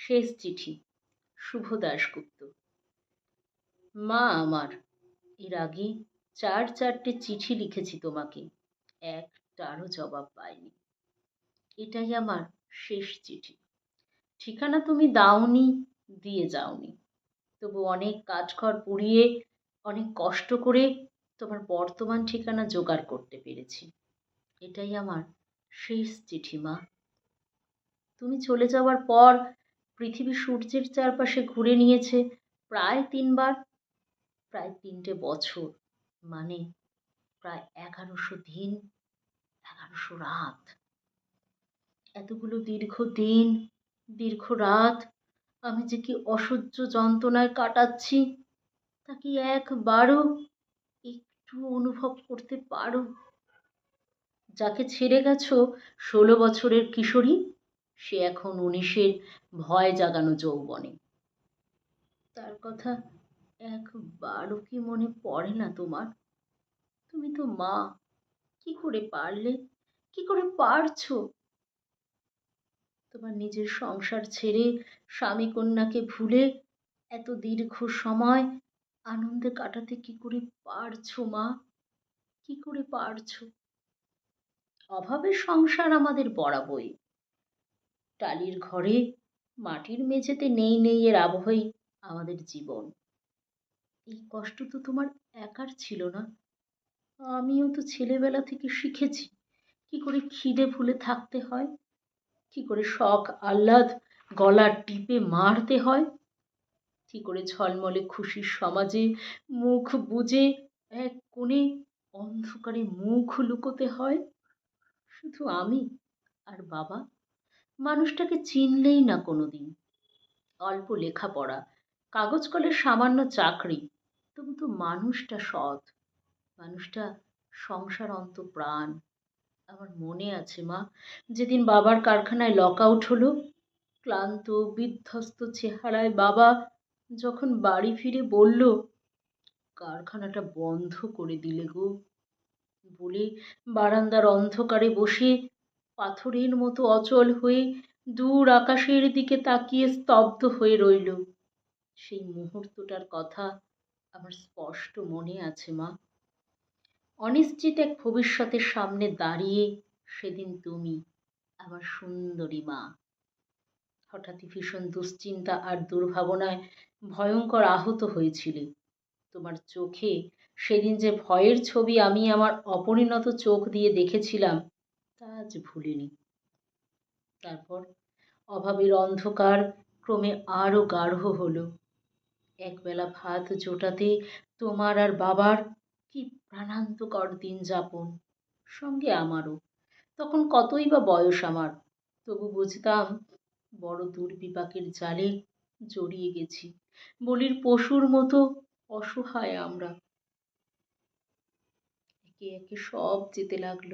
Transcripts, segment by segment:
শেষ চিঠি, শুভ দাশগুপ্ত। মা আমার, এর আগে চার চারটে চিঠি লিখেছি তোমাকে একটারও জবাব পাইনি। এটাই আমার শেষ চিঠি। ঠিকানা তুমি দাওনি, দিয়ে যাওনি। তবু অনেক কাঠখড় পুড়িয়ে, অনেক কষ্ট করে তোমার বর্তমান ঠিকানা জোগাড় করতে পেরেছি। এটাই আমার শেষ চিঠি মা। তুমি চলে যাওয়ার পর পৃথিবী সূর্যের চারপাশে ঘুরে নিয়েছে প্রায় তিনবার, প্রায় তিনটে বছর মানে প্রায় এগারোশো দিন, এগারোশো রাত। এতগুলো দীর্ঘ দিন, দীর্ঘ রাত আমি যে কি অসহ্য যন্ত্রণায় কাটাচ্ছি, তা কি একবারও একটু অনুভব করতে পারো? যাকে ছেড়ে গেছো ষোলো বছরের কিশোরী সে এখন উনিশের ভয় জাগানো যৌবনে। তার কথা একবারও কি মনে পড়ে না তোমার? তুমি তো মা, কি করে পারলে, কি করে পারছ? তোমার নিজের সংসার ছেড়ে স্বামী কন্যাকে ভুলে এত দীর্ঘ সময় আনন্দে কাটাতে কি করে পারছ মা? কি করে পারছ? অভাবের সংসার আমাদের বরাবই টালির ঘরে মাটির মেঝেতে নেই নেই এর আবহই আমাদের জীবন। এই কষ্ট তো তোমার একার ছিল না। আমিও তো ছেলেবেলা থেকে শিখেছি কি করে খিদে ভুলে থাকতে হয়, কি করে শখ, আহ্লাদ গলা টিপে মারতে হয়, কি করে ঝলমলে খুশির সমাজে মুখ বুঝে এক কোণে অন্ধকারে মুখ লুকোতে হয়। শুধু আমি আর বাবা মানুষটাকে চিনলেই না কোনোদিন। অল্প লেখাপড়া, কাগজ কলের সামান্য চাকরি, তবু তো মানুষটা সৎ। মানুষটা সংসার অন্ত প্রাণ আমার মনে আছে মা, যেদিন বাবার কারখানায় লক আউট হলো, ক্লান্ত, বিধ্বস্ত চেহারায় বাবা যখন বাড়ি ফিরে বলল, কারখানাটা বন্ধ করে দিলে গো। বলে বারান্দার অন্ধকারে বসে পাথরের মতো অচল হয়ে দূর আকাশের দিকে তাকিয়ে স্তব্ধ হয়ে রইল। সেই মুহূর্তটার কথা আমার স্পষ্ট মনে আছে, মা। অনিশ্চিত এক ভবিষ্যতের সামনে দাঁড়িয়ে সেদিন তুমি আমার সুন্দরী মা। হঠাৎই ভীষণ দুশ্চিন্তা আর দুর্ভাবনায় ভয়ঙ্কর আহত হয়েছিলে। তোমার চোখে সেদিন যে ভয়ের ছবি আমি আমার অপরিণত চোখ দিয়ে দেখেছিলাম তা আজ ভুলিনি। তারপর অভাবের অন্ধকার ক্রমে আরও গাঢ় হলো। একবেলা ভাত জোটাতে তোমার আর বাবার কি প্রাণান্তকর দিন যাপন। সঙ্গে আমারও। তখন কতই বা বয়স আমার, তবু বুঝতাম বড় দুর্বিপাকের জালে জড়িয়ে গেছি, বলির পশুর মতো অসহায় আমরা। একে একে সব যেতে লাগল।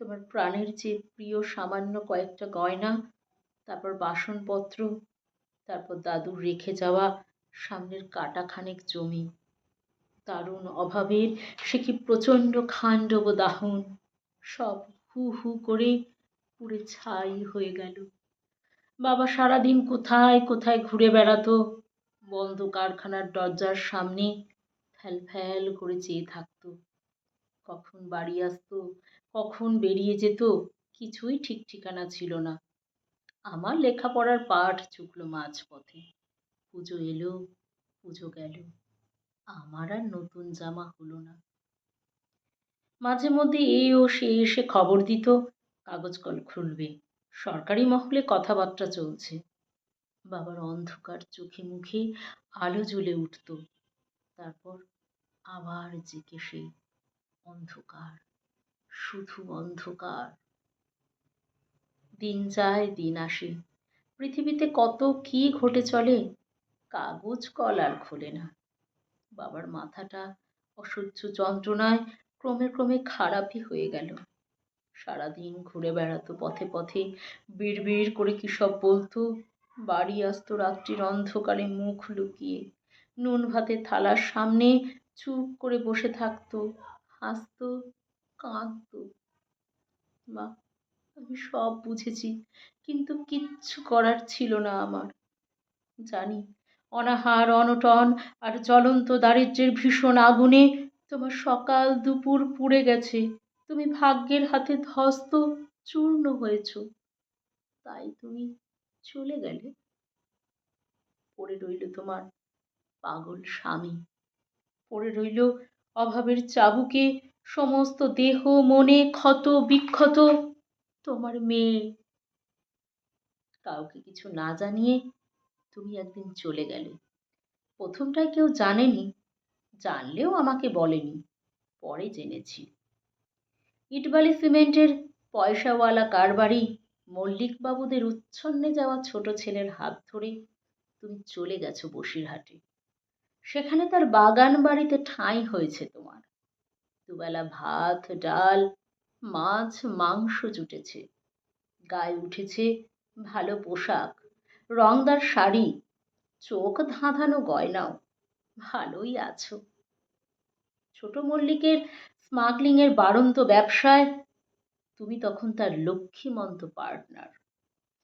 তোমার প্রাণের যে প্রিয় সামান্য কয়েকটা গয়না, তারপর বাসনপত্র, তারপর দাদুর রেখে যাওয়া সামনের কাটা খানেক জমি। দারুণ অভাবের সে কি প্রচণ্ড খাণ্ডব দাহন, সব হু হু করে পুড়ে ছাই হয়ে গেল। বাবা সারাদিন কোথায় কোথায় ঘুরে বেড়াতো, বন্ধ কারখানার দরজার সামনে ফ্যাল ফ্যাল করে চেয়ে থাকতো। কখন বাড়ি আসতো, কখন বেরিয়ে যেত, কিছুই ঠিক ঠিকানা ছিল না। আমার লেখাপড়ার পাঠ চুকলো মাঝপথে। পুজো এলো, পুজো গেল। আমার আর নতুন জামা হলো না। মাঝে মধ্যে এ ও সে এসে খবর দিত, কাগজ কল খুলবে। সরকারি মহলে কথাবার্তা চলছে। বাবার অন্ধকার চোখে মুখে আলো জ্বলে উঠত। তারপর আবার জেকে সেই অন্ধকার, শুধু অন্ধকার। দিন যায়, দিন আসে। পৃথিবীতে কত কি ঘটে চলে, কাগজ কল আর খোলে না। বাবার মাথাটা অসহ্য যন্ত্রণায় ক্রমে ক্রমে খারাপই হয়ে গেল। সারাদিন ঘুরে বেড়াতো পথে পথে বিড় করে কী সব বলতো? বাড়ি আসতো রাত্রির অন্ধকারে মুখ লুকিয়ে, নুন ভাতের থালার সামনে চুপ করে বসে থাকতো। হাসতো কাঁদতো মা, আমি সব বুঝেছি, কিন্তু কিচ্ছু করার ছিল না আমার। জানি, অনাহার, অনটন আর জ্বলন্ত দারিদ্র্যের ভীষণ আগুনে তোমার সকাল দুপুর পুড়ে গেছে। তুমি ভাগ্যের হাতে ধস্ত চূর্ণ হয়েছ। তাই তুমি চলে গেলে? পড়ে রইল তোমার পাগল স্বামী। পড়ে রইল অভাবের চাবুকে সমস্ত দেহ, মনে, ক্ষত, বিক্ষত তোমার মেয়ে। কাউকে কিছু না জানিয়ে তুমি একদিন চলে গেলে। প্রথমটায় কেউ জানেনি, জানলেও আমাকে বলেনি, পরে জেনেছি। ইটবালি সিমেন্টের পয়সাওয়ালা কারবারি মল্লিকবাবুদের উচ্ছন্নে যাওয়া ছোট ছেলের হাত ধরে তুমি চলে গেছো বসিরহাটে। সেখানে তার বাগান বাড়িতে ঠাঁই হয়েছে তোমার। দুবেলা ভাত, ডাল, মাছ, মাংস জুটেছে। গায়ে উঠেছে ভালো পোশাক, রংদার শাড়ি, চোখ ধাঁধানো গয়নাও, ভালোই আছো। ছোট মল্লিকের স্মাগলিংয়ের বাড়ন্ত ব্যবসায় তুমি তখন তার লক্ষ্মীমন্ত পার্টনার।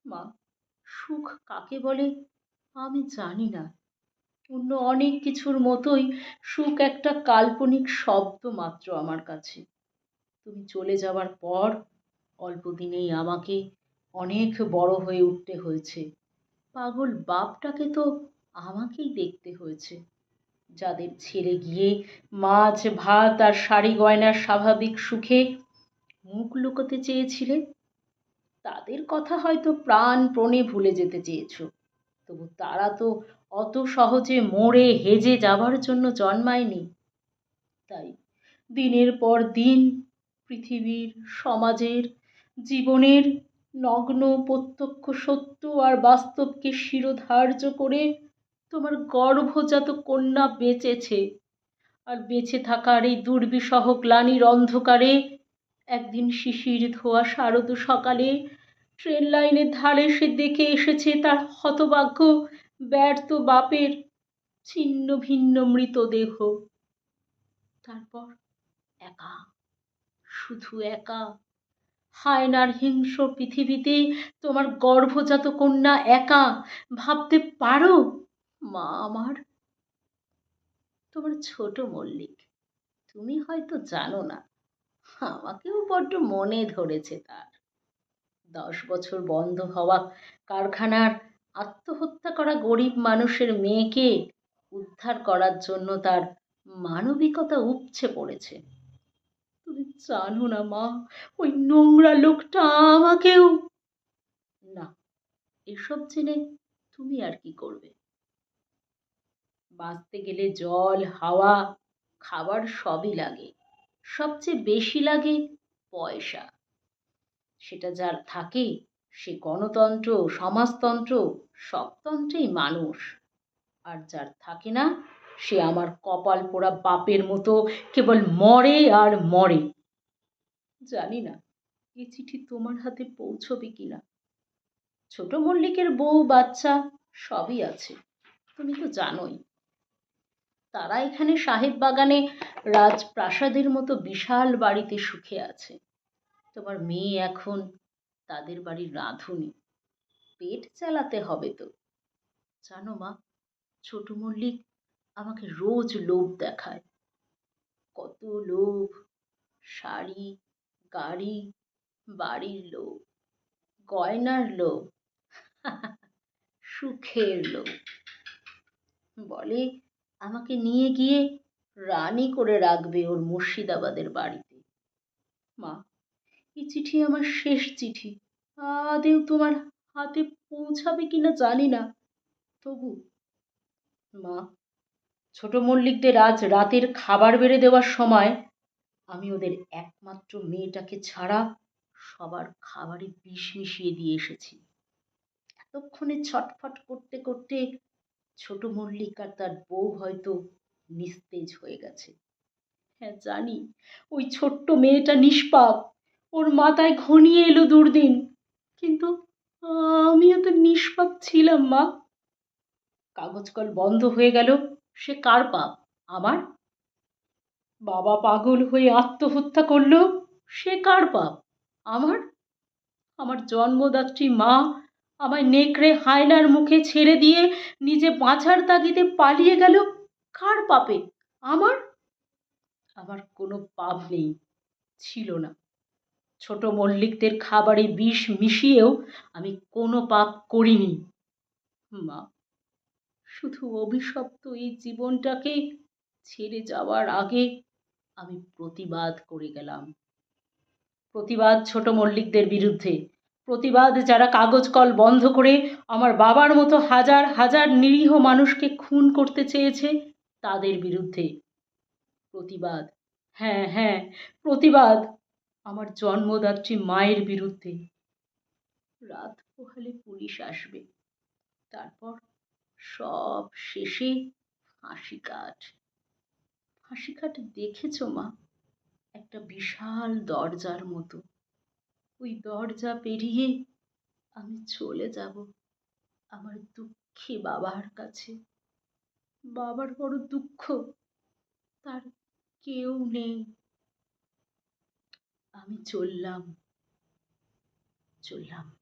মা, সুখ কাকে বলে আমি জানি না। অন্য অনেক কিছুর মতোই সুখ একটা কাল্পনিক শব্দ মাত্র আমার কাছে। তুমি চলে যাওয়ার পর অল্প দিনেই আমাকে অনেক বড় হয়ে উঠতে হয়েছে। পাগল বাপটাকে তো আমাকেই দেখতে হয়েছে। যাদের ছেড়ে গিয়ে মাছ, ভাত আর শাড়ি গয়নার স্বাভাবিক সুখে মুখ লুকোতে চেয়েছিলে? তাদের কথা হয়তো প্রাণপণে ভুলে যেতে চেয়েছ। তবু তারা তো অত সহজে মরে হেজে যাবার জন্য জন্মায়নি। তাই দিনের পর দিন পৃথিবীর, সমাজের, জীবনের নগ্ন, প্রত্যক্ষ, সত্য আর বাস্তবকে শিরোধার্য করে তোমার গর্ভজাত কন্যা বেঁচেছে আর বেঁচে থাকার এই দুর্বিষহ গ্লানির অন্ধকারে একদিন শিশির ধোয়া শারদ সকালে ট্রেন লাইনের ধারে সে দেখে এসেছে তার হতভাগ্য, ব্যর্থ বাপের ছিন্ন ভিন্ন মৃতদেহ। তারপর একা, শুধু একা। হায়নার হিংস্র পৃথিবীতে তোমার গর্ভজাত কন্যা একা, ভাবতে পারো? মা আমার, তোমার ছোট মল্লিক, তুমি হয়তো জানো না, আমাকেও বড্ড মনে ধরেছে তার। দশ বছর বন্ধ হওয়া, কারখানার আত্মহত্যা করা গরিব মানুষের মেয়েকে উদ্ধার করার জন্য তার মানবিকতা উপচে পড়েছে। তুমি জানো না মা, ওই নোংরা লোকটা আমাকেও। না, এসব জেনে তুমি আর কি করবে? বাঁচতে গেলে জল, হাওয়া, খাবার সবই লাগে। সবচেয়ে বেশি লাগে পয়সা। সেটা যার থাকে, সে গণতন্ত্র, সমাজতন্ত্র, সবতন্ত্রেই মানুষ। আর যার থাকে না, সে আমার কপাল পোড়া বাপের মতো, কেবল মরে আর মরে। জানি না, এ চিঠি তোমার হাতে পৌঁছবে কিনা। ছোট মল্লিকের বউ, বাচ্চা, সবই আছে, তুমি তো জানোই। তারা এখানে সাহেব বাগানে রাজপ্রাসাদের মতো বিশাল বাড়িতে সুখে আছে। তোমার মেয়ে এখন তাদের বাড়ির রাঁধুনি। পেট চালাতে হবে তো। জানো মা, ছোট মল্লিক আমাকে রোজ লোভ দেখায়। কত লোভ, শাড়ি, গাড়ি, বাড়ির লোভ, গয়নার লোভ, সুখের লোভ। বলে আমাকে নিয়ে গিয়ে রানী করে রাখবে ওর মুর্শিদাবাদের বাড়িতে। মা এই চিঠি আমার শেষ চিঠি। আদেও তোমার হাতে পৌঁছাবে কিনা জানি না। তবু, মা, ছোট মল্লিকদের আজ রাতের খাবার বেড়ে দেওয়ার সময় আমি ওদের একমাত্র মেয়েটাকে ছাড়া সবার খাবারে বিষ মিশিয়ে দিয়ে এসেছি। এতক্ষণে ছটফট করতে করতে ছোট মল্লিক আর তার বউ হয়তো নিস্তেজ হয়ে গেছে। হ্যাঁ জানি, ওই ছোট্ট মেয়েটা নিষ্পাপ। ওর মাথায় ঘনিয়ে এলো দুর্দিন। কিন্তু আমিও তো নিষ্পাপ ছিলাম, মা। কাগজ কল বন্ধ হয়ে গেল, সে কার পাপ, আমার? বাবা পাগল হয়ে আত্মহত্যা করল, সে কার পাপ, আমার? আমার জন্মদাত্রী মা আমায় নেকড়ে হায়নার মুখে ছেড়ে দিয়ে নিজে বাঁচার তাগিদে পালিয়ে গেল, কার পাপে, আমার? আমার কোনো পাপ নেই, ছিল না। ছোট মল্লিকদের খাবারে বিষ মিশিয়েও আমি কোনো পাপ করিনি। মা, শুধু অভিশপ্ত এই জীবনটাকে ছেড়ে যাওয়ার আগে আমি প্রতিবাদ করে গেলাম। প্রতিবাদ ছোট মল্লিকদের বিরুদ্ধে, প্রতিবাদ যারা কাগজ কল বন্ধ করে আমার বাবার মতো হাজার হাজার নিরীহ মানুষকে খুন করতে চেয়েছে, তাদের বিরুদ্ধে প্রতিবাদ হ্যাঁ হ্যাঁ প্রতিবাদ আমার জন্মদাত্রী মায়ের বিরুদ্ধে। রাত পোহালে পুলিশ আসবে। তারপর সব শেষে ফাঁসি কাঠ। ফাঁসি কাঠ দেখেছ মা? একটা বিশাল দরজার মতো। ওই দরজা পেরিয়ে আমি চলে যাব আমার দুঃখী বাবার কাছে। বাবার বড় দুঃখ। তার কেউ নেই। আমি চললাম। চললাম।